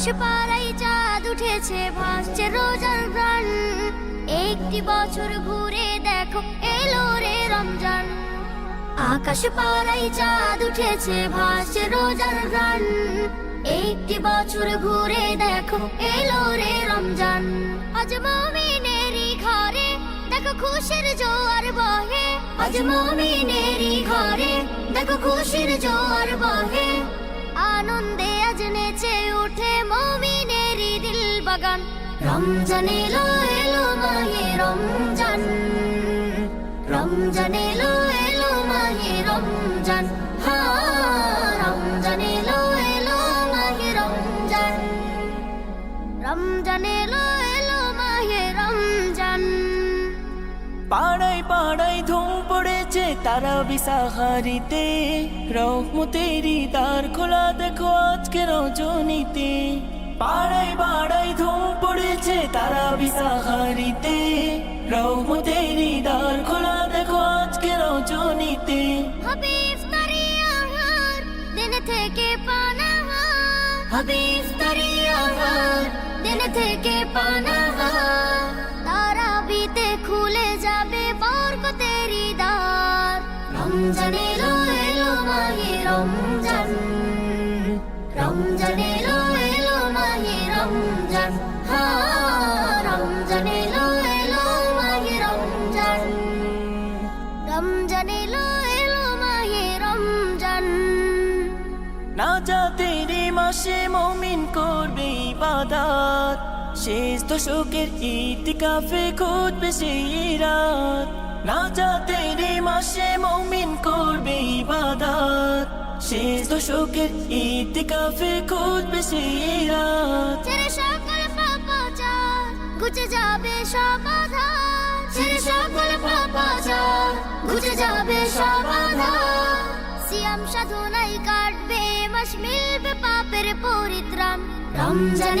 মাহে পাড়াই চাঁদ উঠেছে, ভাসছে রোজার প্রাণ। একটি বছর ঘুরে দেখো, এলো রে রমজান। আকাশ পাড়াই চাঁদ উঠেছে, ভাসছে রোজার প্রাণ। একটি বছর ঘুরে দেখো, এলো রে রমজান। আজ মমিনেরই ঘরে, দেখো খুশির জোয়ার বহে। আজ মমিনেরই ঘরে দেখো খুশির জোয়ার বহে। আনন্দে আজ নেচে উঠে মমিনেরই দিল বাগান। রমজান এলো এলো মাহে রমজান। রমজান এলো এলো মাহে রমজান। পাড়ায় ধুম পড়েছে তারা বিসাহারিতে। রহমতেরি দ্বার খোলা দেখো আজকে রজনীতে। পাড়ায় পাড়ায় ধুম পড়েছে তারা বিসাহারিতে। রহমতেরি দ্বার খোলা দেখো আজকে রজনীতে। হবে ইফতারি আহার দিন থেকে পানাহার। হবে ইফতারি আহার। দিন থেকে পানাহার। রমজান এলো এলো মাহে রমজান রমজান এলো এলো মাহে রমজান হা রমজান এলো এলো মাহে রমজান রমজান এলো এলো মাহে রমজান না যাতেরি মাসে মমিন করবে ইবাদাত শেষ দশকের ইতিকাফে খুঁজবে সেই রাত না যাতেরি মাসে মমিন করবে ইবাদাত। শেষ দশকের ইতিকাফে খুঁজবে ছেড়ে সকল ঘুচে যাবে ছেড়ে সকল ঘুচে যাবে আধার। সিয়াম সাধনাই কাটবে, মাস মিলবে পাপের পরিত্রাণ। রমজান